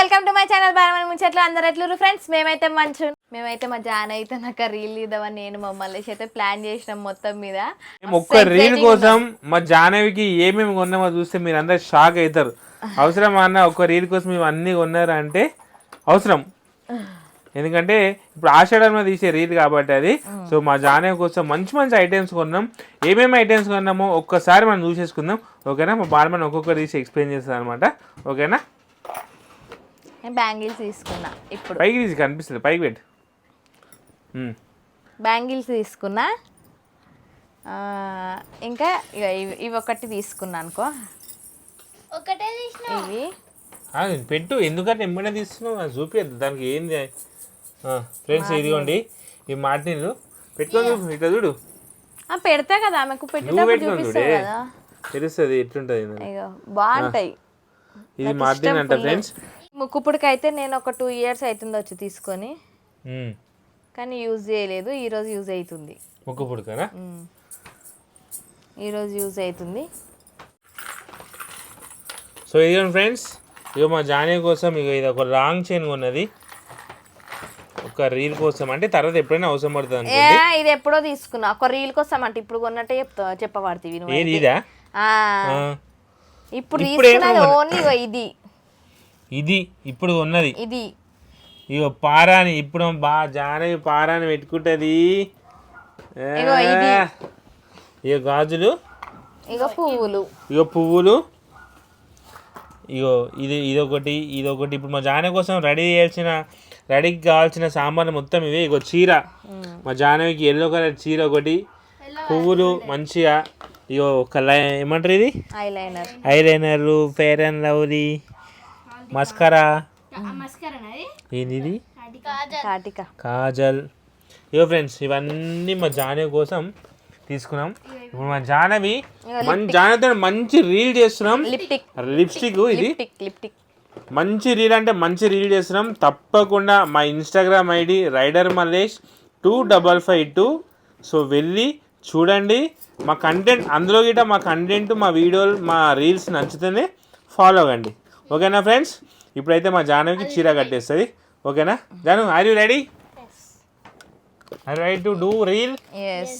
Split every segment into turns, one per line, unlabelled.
Welcome to my channel Balamani Muchchatlu. అందరు ఎట్లురు friends మేమైతే మంచి మేమైతే మా జాన్ అయితే నాకు రీల్ ఇద్దామని నేను మమ్మల్ని అయితే ప్లాన్ చేసినాం మొత్తం మీద.
ఒక్క రీల్ కోసం మా జాహ్నవికి ఏమేమి కొన్నామో చూస్తే మీరు అందరు షాక్ అవుతారు. అవసరం అన్న ఒక్క రీల్ కోసం మేము అన్ని కొన్నారా అంటే అవసరం. ఎందుకంటే ఇప్పుడు ఆషాఢంలో తీసే రీల్ కాబట్టి అది. సో మా జాహ్నవి కోసం మంచి మంచి ఐటమ్స్ కొన్నాం. ఏమేమి ఐటమ్స్ కొన్నామో ఒక్కసారి మనం చూసేసుకుందాం. ఓకేనా? మా బాలమని ఒక్కొక్క తీసి ఎక్స్ప్లెయిన్ చేస్తాను అనమాట ఓకేనా?
నేను బ్యాంగిల్స్ తీసుకున్నా ఇప్పుడు.
పైకి తీసి కనిపిస్తుంది పైకి పెట్టు.
బ్యాంగిల్స్ తీసుకున్నా. ఆ, ఇంకా ఇక ఇవి ఇవి ఒకటి తీసుకున్నా అనుకో.
ఒకటే
ఇవి.
ఆ, పెట్టు ఎందుకంటే ఎమ్మడే తీస్తున్నావు అది చూపించద్దు దానికి ఏంది? ఫ్రెండ్స్ ఇదిగోండి ఈ మాటినీళ్ళు పెట్టుకోండి ఇట్లా చూడు.
ఆ, పెడతా కదా ఆమెకు
తెలుస్తుంది ఎట్లుంటుంది
బాగుంటాయి.
ఇది మార్టిన్ అంట ఫ్రెండ్స్.
ముక్కుపుడికైతే నేను ఒక టూ ఇయర్స్ అవుతుంది వచ్చి తీసుకొని. కానీ యూజ్ చేయలేదు. ఈరోజు యూజ్ అవుతుంది
ముక్కు పుడకనా
ఉమ్. ఈరోజు యూజ్ అవుతుంది
సో ఇదిగోండి ఫ్రెండ్స్. ఇక మా జానీ కోసం ఇక ఇది ఒక లాంగ్ చైన్ ఉన్నది ఒక రీల్ కోసం. అంటే తర్వాత ఎప్పుడైనా అవసరం పడుతుంది
ఏ ఇది ఎప్పుడో తీసుకున్నా. ఒక రీల్ కోసం అంటే ఇప్పుడు కొన్నట్టే చెప్తా చెప్పబడుతుంది నువ్వు
ఇదా?
ఇప్పుడు తీసుకున్నది. ఓన్లీ ఇది.
ఇది ఇప్పుడు ఉన్నది.
ఇది.
ఇగో పారాని ఇప్పుడు బా జానవి పారాని పెట్టుకుంటది.
ఇగో
గాజులు.
ఇక పువ్వులు.
ఇగో పువ్వులు. ఇగో ఇది ఇదొకటి ఇదొకటి. ఇప్పుడు మా జానవి కోసం రెడీ చేయాల్సిన రెడీకి కావాల్సిన సామాన్లు మొత్తం ఇవే. ఇగో చీర. మా జానవికి ఎల్లో కలర్ చీర ఒకటి. పువ్వులు మంచిగా ఇగో కల ఏమంటారు ఇది?
ఐలైనర్.
ఐలైనర్లు ఫేర్ అండ్ లవ్లీ. మస్కరా. ఏంది ఇది
కాటిక.
కాజల్. ఇగో ఫ్రెండ్స్ ఇవన్నీ మా జానవి కోసం తీసుకున్నాం. ఇప్పుడు మా జానవి మన జానవితో మంచి రీల్ చేస్తున్నాం.
లిప్టిక్.
లిప్స్టిక్ ఇది.
లిప్టిక్ లిప్టిక్.
మంచి రీల్ అంటే మంచి రీల్ చేస్తున్నాం. తప్పకుండా మా Instagram ID rider Mallesh two double five two. So వెళ్ళి చూడండి. మా కంటెంట్ అందులో గిట్ట మా కంటెంట్ మా వీడియోలు మా రీల్స్ నచ్చితేనే ఫాలో అవ్వండి. ఓకేనా ఫ్రెండ్స్? ఇప్పుడైతే మా జానవికి చీర కట్టేస్తుంది. ఓకేనా? Janu are you ready I ready to do reel
S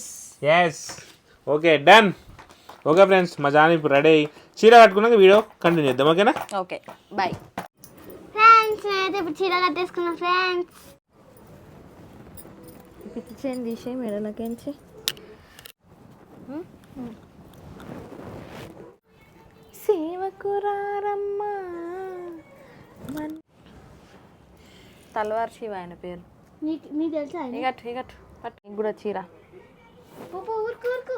S okay done okay friends మా జానవి ఇప్పుడు రెడీ అయ్యి చీర కట్టుకున్నాక వీడియో కంటిన్యూ చేద్దాం ఓకేనా?
ఓకే బాయ్
ఫ్రెండ్స్ నేనైతే ఇప్పుడు చీర కట్టేసుకున్నా ఫ్రెండ్స్
పిచ్చేం తీసే మెడలకేంచి సేవకురారమ్మా. మన్ తల్వార్ శివ ఆయన పేరు.
నీకు తెలుసా
ఇగట్ ఇగట్ పట్టు. నీకు కూడా చీర.
ఊరుకు ఊరుకు.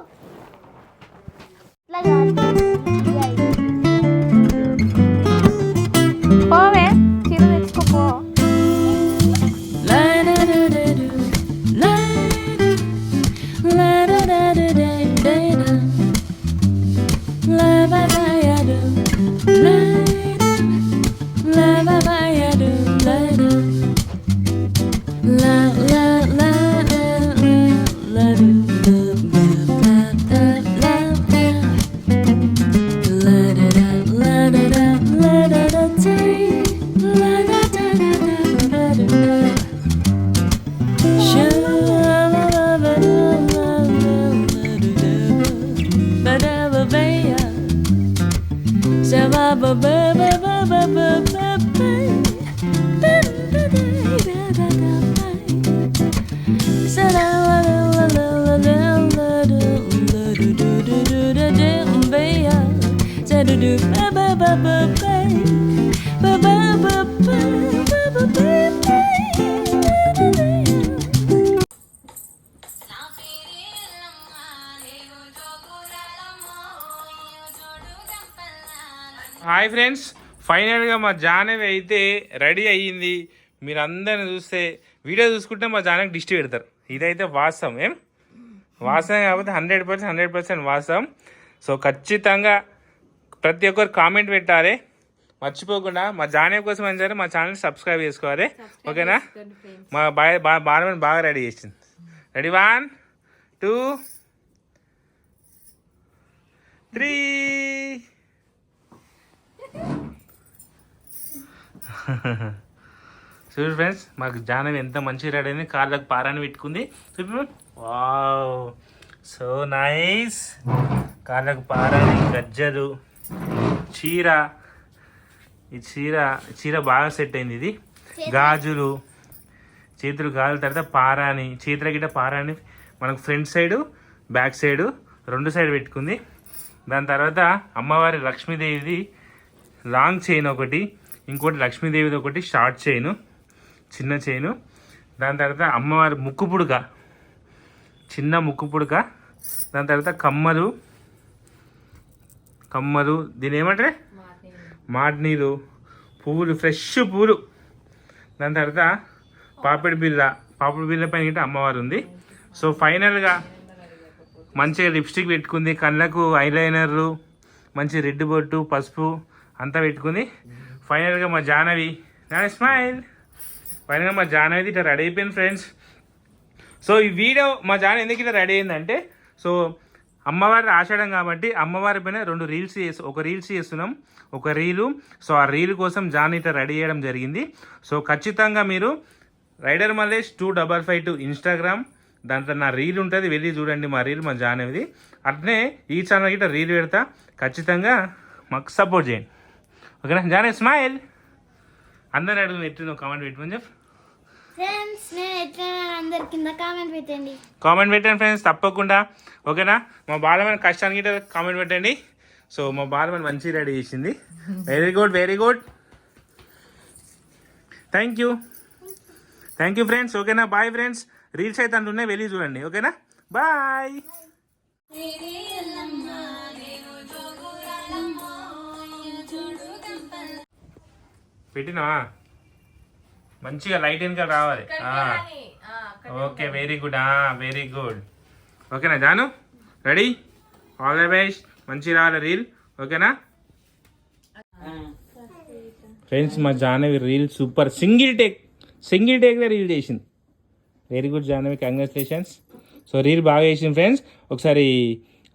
do do ba ba
ba ba ba ba ba ba ba
hi friends ఫైనల్గా మా జానవి అయితే రెడీ అయ్యింది. మీరు అందరిని చూస్తే వీడియో చూసుకుంటే మా జానకి దిష్టి పెడతారు. ఇదైతే వాస్తవం ఏం? వాస్తవం కాబట్టి హండ్రెడ్ పర్సెంట్ హండ్రెడ్ పర్సెంట్ వాస్తవం. సో ఖచ్చితంగా ప్రతి ఒక్కరు కామెంట్ పెట్టాలి. మర్చిపోకుండా మా జానవి కోసం అని సరే మా ఛానల్ సబ్స్క్రైబ్ చేసుకోవాలి. ఓకేనా? మా బాయ్ బాగా బాగా రెడీ చేసింది. రెడీ? One two three. చూడు ఫ్రెండ్స్ మాకు జానవి ఎంత మంచిగా రెడీ అయింది. కాళ్ళకు పారాన్ని పెట్టుకుంది. చూపు వావ్ సో నైస్ కాళ్ళకు పారాని గజ్జలు చీర. ఈ చీర చీర బాగా సెట్ అయింది ఇది. గాజులు. చేతులు గాజుల తర్వాత పారాని చేతుల గిట్ట పారాని మనకు ఫ్రంట్ సైడు బ్యాక్ సైడు రెండు సైడ్ పెట్టుకుంది. దాని తర్వాత అమ్మవారి లక్ష్మీదేవిది లాంగ్ చైన్ ఒకటి. ఇంకోటి లక్ష్మీదేవిది ఒకటి షార్ట్ చైను చిన్న చైను. దాని తర్వాత అమ్మవారి ముక్కు పుడక చిన్న ముక్కు పుడక. దాని తర్వాత కమ్మలు కమ్మలు దీని ఏమంటారే? మాటినీరు పువ్వులు ఫ్రెష్ పువ్వులు. దాని తర్వాత పాపిడి బిల్ల పాపిడి బిల్ల పైన అమ్మవారు ఉంది. సో ఫైనల్గా మంచిగా లిప్స్టిక్ పెట్టుకుంది కళ్ళకు ఐలైనర్లు మంచి రెడ్ బొట్టు పసుపు అంతా పెట్టుకుంది. ఫైనల్గా మా జానవి నా స్మైల్. ఫైనల్గా మా జానవి ఇట్లా రెడీ అయిపోయింది ఫ్రెండ్స్ సో ఈ వీడియో మా జాన ఎందుకు ఇట్లా రెడీ అయిందంటే సో అమ్మవారి ఆషాఢం కాబట్టి అమ్మవారి పైన రెండు రీల్స్ చేసి ఒక రీల్స్ చేస్తున్నాం ఒక రీలు సో ఆ రీల్ కోసం జాన్ ఇట్లా రెడీ చేయడం జరిగింది. సో ఖచ్చితంగా మీరు rider Mallesh two double five two Instagram దాంట్లో నా రీల్ ఉంటుంది వెళ్ళి చూడండి మా రీల్ మా జానవిది. అట్నే ఈ ఛానల్ గిట్ట రీల్ పెడతా. ఖచ్చితంగా మాకు సపోర్ట్ చేయండి. ఓకేనా? జానే స్మైల్ అందరు అడుగు ఎట్టు కామెంట్ పెట్టుకొని చెప్పు.
ఫ్రెండ్స్ నేను ఎట్లా అందరి కింద కామెంట్ పెట్టండి.
కామెంట్ పెట్టండి ఫ్రెండ్స్ తప్పకుండా. ఓకేనా? మా బాలమైన కష్టానికి కామెంట్ పెట్టండి. సో మా బాలమైన మంచి రెడీ చేసింది. Very good very good thank you thank you friends ఓకేనా? బాయ్ ఫ్రెండ్స్ రీల్స్ అయితే అంటున్నాయి వెళ్ళి చూడండి. ఓకేనా? బాయ్ పెట్టినావా? మంచిగా లైట్ వెనకాల రావాలి. Okay very good very good ఓకేనా Janu? Ready all the best మంచి రావాలి రీల్ ఓకేనా ఫ్రెండ్స్ మా Janavi reel super single take single టేక్లో reel చేసింది. Very good Janavi. Congratulations so reel బాగా చేసింది ఫ్రెండ్స్ ఒకసారి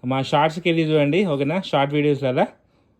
మా షార్ట్స్కి వెళ్ళి చూడండి. ఓకేనా షార్ట్ వీడియోస్లలో